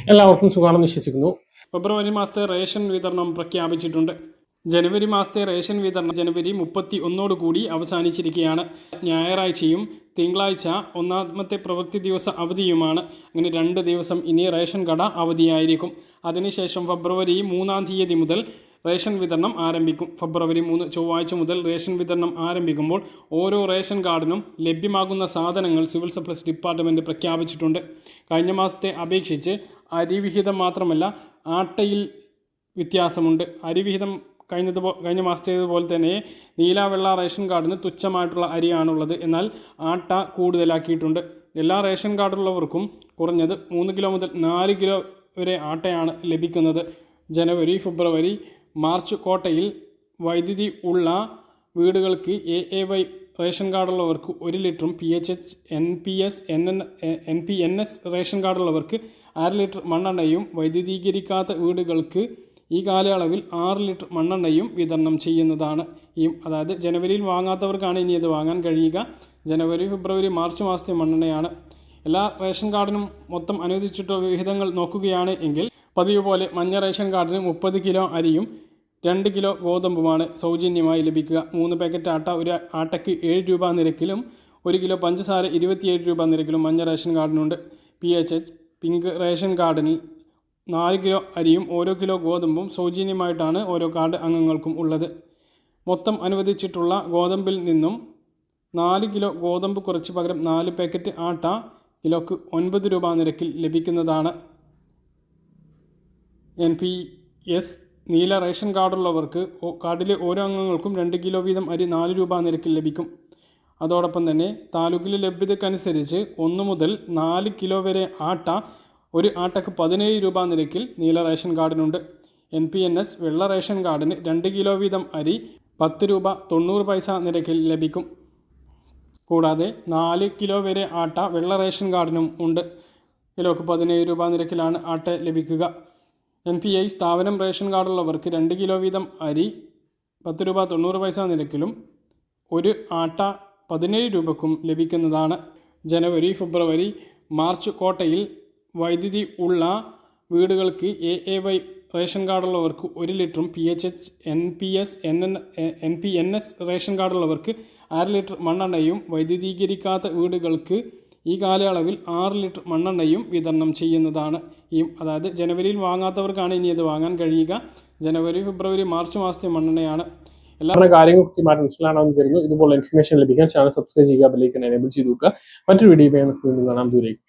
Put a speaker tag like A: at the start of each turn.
A: എല്ലാവർക്കും സുഖമാണെന്ന് വിശ്വസിക്കുന്നു.
B: ഫെബ്രുവരി മാസത്തെ റേഷൻ വിതരണം പ്രഖ്യാപിച്ചിട്ടുണ്ട്. ജനുവരി മാസത്തെ റേഷൻ വിതരണം ജനുവരി മുപ്പത്തി ഒന്നോട് കൂടി അവസാനിച്ചിരിക്കുകയാണ്. ഞായറാഴ്ചയും തിങ്കളാഴ്ച ഒന്നാമത്തെ പ്രവൃത്തി ദിവസ അവധിയുമാണ്. അങ്ങനെ രണ്ട് ദിവസം ഇനി റേഷൻ കട അവധിയായിരിക്കും. അതിനുശേഷം ഫെബ്രുവരി മൂന്നാം തീയതി മുതൽ റേഷൻ വിതരണം ആരംഭിക്കും. ഫെബ്രുവരി മൂന്ന് ചൊവ്വാഴ്ച മുതൽ റേഷൻ വിതരണം ആരംഭിക്കുമ്പോൾ ഓരോ റേഷൻ കാർഡിനും ലഭ്യമാകുന്ന സാധനങ്ങൾ സിവിൽ സപ്ലൈസ് ഡിപ്പാർട്ട്മെന്റ് പ്രഖ്യാപിച്ചിട്ടുണ്ട്. കഴിഞ്ഞ മാസത്തെ അപേക്ഷിച്ച് അരിവിഹിതം മാത്രമല്ല ആട്ടയിൽ വ്യത്യാസമുണ്ട്. അരിവിഹിതം കഴിഞ്ഞത് കഴിഞ്ഞ മാസത്തേതുപോലെ തന്നെ നീല വെള്ള റേഷൻ കാർഡിന് തുച്ഛമായിട്ടുള്ള അരിയാണുള്ളത്. എന്നാൽ ആട്ട കൂടുതലാക്കിയിട്ടുണ്ട്. എല്ലാ റേഷൻ കാർഡുള്ളവർക്കും കുറഞ്ഞത് മൂന്ന് കിലോ മുതൽ നാല് കിലോ വരെ ആട്ടയാണ് ലഭിക്കുന്നത്. ജനുവരി ഫെബ്രുവരി മാർച്ച് കോട്ടയിൽ വൈദ്യുതി ഉള്ള വീടുകൾക്ക് എ എ വൈ റേഷൻ കാർഡുള്ളവർക്ക് ഒരു ലിറ്ററും P H H N P S N N N P N S ration കാർഡുള്ളവർക്ക് അര ലിറ്റർ മണ്ണെണ്ണയും വൈദ്യുതീകരിക്കാത്ത വീടുകൾക്ക് ഈ കാലയളവിൽ ആറ് ലിറ്റർ മണ്ണെണ്ണയും വിതരണം ചെയ്യുന്നതാണ്. ഈ അതായത് ജനുവരിയിൽ വാങ്ങാത്തവർക്കാണ് ഇനി ഇത് വാങ്ങാൻ കഴിയുക. ജനുവരി ഫെബ്രുവരി മാർച്ച് മാസത്തെ മണ്ണെണ്ണയാണ്. എല്ലാ റേഷൻ കാർഡിനും മൊത്തം അനുവദിച്ചിട്ടുള്ള വിഹിതങ്ങൾ നോക്കുകയാണ് എങ്കിൽ പതിവ് പോലെ മഞ്ഞ റേഷൻ കാർഡിന് മുപ്പത് കിലോ അരിയും രണ്ട് കിലോ ഗോതമ്പുമാണ് സൗജന്യമായി ലഭിക്കുക. മൂന്ന് പാക്കറ്റ് ആട്ട ഒരു ആട്ടയ്ക്ക് ഏഴ് രൂപ നിരക്കിലും ഒരു കിലോ പഞ്ചസാര ഇരുപത്തിയേഴ് രൂപ നിരക്കിലും മഞ്ഞ ration കാർഡിനുണ്ട്. P H H pink ration കാർഡിൽ നാല് കിലോ അരിയും ഓരോ കിലോ ഗോതമ്പും സൗജന്യമായിട്ടാണ് ഓരോ കാർഡ് അംഗങ്ങൾക്കും ഉള്ളത്. മൊത്തം അനുവദിച്ചിട്ടുള്ള ഗോതമ്പിൽ നിന്നും നാല് കിലോ ഗോതമ്പ് കുറച്ച് പകരം നാല് പാക്കറ്റ് ആട്ട കിലോക്ക് ഒൻപത് രൂപ നിരക്കിൽ ലഭിക്കുന്നതാണ്. എൻ പി എസ് നീല റേഷൻ കാർഡുള്ളവർക്ക് കാർഡിലെ ഓരോ അംഗങ്ങൾക്കും രണ്ട് കിലോ വീതം അരി നാല് രൂപ നിരക്കിൽ ലഭിക്കും. അതോടൊപ്പം തന്നെ താലൂക്കിലെ ലഭ്യതക്കനുസരിച്ച് ഒന്ന് മുതൽ നാല് കിലോ വരെ ആട്ട ഒരു ആട്ടക്ക് പതിനേഴ് രൂപ നിരക്കിൽ നീല റേഷൻ കാർഡിനുണ്ട്. എൻ പി എൻ എസ് വെള്ള റേഷൻ കാർഡിന് രണ്ട് കിലോ വീതം അരി പത്ത് രൂപ തൊണ്ണൂറ് പൈസ നിരക്കിൽ ലഭിക്കും. കൂടാതെ നാല് കിലോ വരെ ആട്ട വെള്ള റേഷൻ കാർഡിനും ഉണ്ട്. കിലോക്ക് പതിനേഴ് രൂപ നിരക്കിലാണ് ആട്ട ലഭിക്കുക. എൻ പി ഐ സ്ഥാപനം റേഷൻ കാർഡുള്ളവർക്ക് രണ്ട് കിലോ വീതം അരി പത്ത് രൂപ തൊണ്ണൂറ് പൈസ നിരക്കിലും ഒരു ആട്ട പതിനേഴ് രൂപക്കും ലഭിക്കുന്നതാണ്. ജനുവരി ഫെബ്രുവരി മാർച്ച് കോട്ടയിൽ വൈദ്യുതി ഉള്ള വീടുകൾക്ക് എ എ വൈ റേഷൻ കാർഡുള്ളവർക്ക് ഒരു ലിറ്ററും P H H N P S N N N P N S ration കാർഡുള്ളവർക്ക് അര ലിറ്റർ മണ്ണെണ്ണയും വൈദ്യുതീകരിക്കാത്ത വീടുകൾക്ക് ഈ കാലയളവിൽ ആറ് ലിറ്റർ മണ്ണെണ്ണയും വിതരണം ചെയ്യുന്നതാണ്. ഈ അതായത് ജനുവരിയിൽ വാങ്ങാത്തവർക്കാണ് ഇനി അത് വാങ്ങാൻ കഴിയുക. ജനുവരി ഫെബ്രുവരി മാർച്ച് മാസത്തെ മണ്ണെണ്ണയാണ്. എല്ലാ
A: കാര്യങ്ങളും കൃത്യമായിട്ട് മനസ്സിലാണെന്ന് കരുതുന്നു. ഇതുപോലെ ഇൻഫർമേഷൻ ലഭിക്കാൻ ചാനൽ സബ്സ്ക്രൈബ് ചെയ്യുക ബെല്ലൈക്കൻ എനേബിൾ ചെയ്ത് നോക്കുക മറ്റൊരു വീഡിയോ വീണ്ടും കാണാം. ദൂരേക്ക്